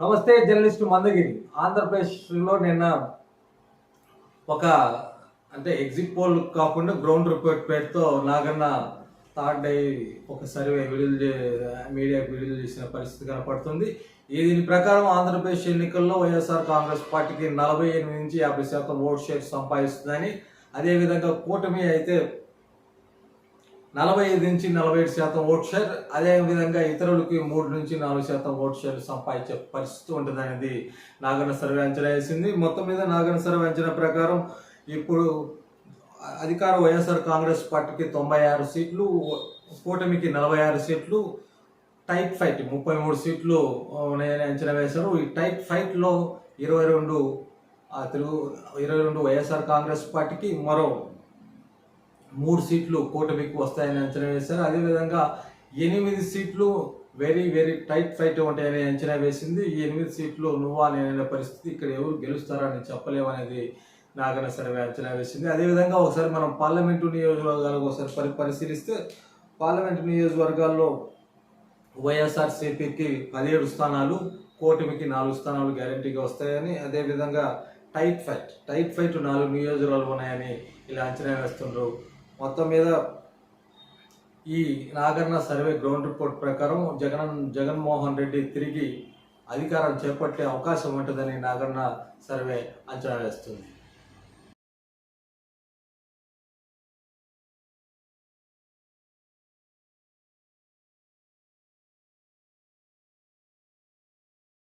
నమస్తే జర్నలిస్ట్ మందగిరి. ఆంధ్రప్రదేశ్లో నిన్న ఒక అంటే ఎగ్జిట్ పోల్ కాకుండా గ్రౌండ్ రిపోర్ట్ పేరుతో నాగన్న థర్డ్ డే ఒక సర్వే విడుదల మీడియా మీడియాకు విడుదల చేసిన పరిస్థితి కనపడుతుంది. ఈ దీని ప్రకారం ఆంధ్రప్రదేశ్ ఎన్నికల్లో వైఎస్ఆర్ కాంగ్రెస్ పార్టీకి నలభై ఎనిమిది నుంచి యాభై శాతం ఓట్ షేర్ సంపాదిస్తుందని అదేవిధంగా కూటమి అయితే నలభై ఐదు నుంచి నలభై ఏడు శాతం ఓట్ షేర్ అదే విధంగా ఇతరులకి మూడు నుంచి నాలుగు శాతం ఓట్ షేర్ సంపాదించే పరిస్థితి ఉంటుంది అనేది నాగరణ సర్వే అంచనా వేసింది. మొత్తం మీద నాగరణ సర్వే అంచనా ప్రకారం ఇప్పుడు అధికార వైఎస్ఆర్ కాంగ్రెస్ పార్టీకి తొంభై ఆరు సీట్లు కూటమికి నలభై ఆరు సీట్లు టైట్ ఫైట్ ముప్పై మూడు సీట్లు ఉన్నాయని అంచనా వేశారు. ఈ టైట్ ఫైట్లో ఇరవై రెండు ఆ తెలుగు ఇరవై రెండు వైఎస్ఆర్ కాంగ్రెస్ పార్టీకి మరో మూడు సీట్లు కూటమికి వస్తాయని అంచనా వేశారు. అదేవిధంగా ఎనిమిది సీట్లు వెరీ వెరీ టైట్ ఫైట్ ఉంటాయని అంచనా వేసింది. ఈ ఎనిమిది సీట్లు నువ్వా నేననే పరిస్థితి ఇక్కడ ఎవరు గెలుస్తారని చెప్పలేమనేది నాగన సర్వే అంచనా వేసింది. అదేవిధంగా ఒకసారి మనం పార్లమెంటు నియోజకవర్గాలకు ఒకసారి పరి పరిశీలిస్తే పార్లమెంటు నియోజకవర్గాల్లో వైఎస్ఆర్సీపీకి పదిహేడు స్థానాలు కూటమికి నాలుగు స్థానాలు గ్యారంటీగా వస్తాయని అదేవిధంగా టైట్ ఫైట్ టైట్ ఫైట్ నాలుగు నియోజకవర్గాలు ఉన్నాయని ఇలా అంచనా వేస్తుండ్రు మొత్తం మీద ఈ నాగన్న సర్వే గ్రౌండ్ రిపోర్ట్ ప్రకారం జగన్ జగన్మోహన్ రెడ్డి తిరిగి అధికారం చేపట్టే అవకాశం ఉంటుందని నాగన్న సర్వే అంచనా వేస్తుంది.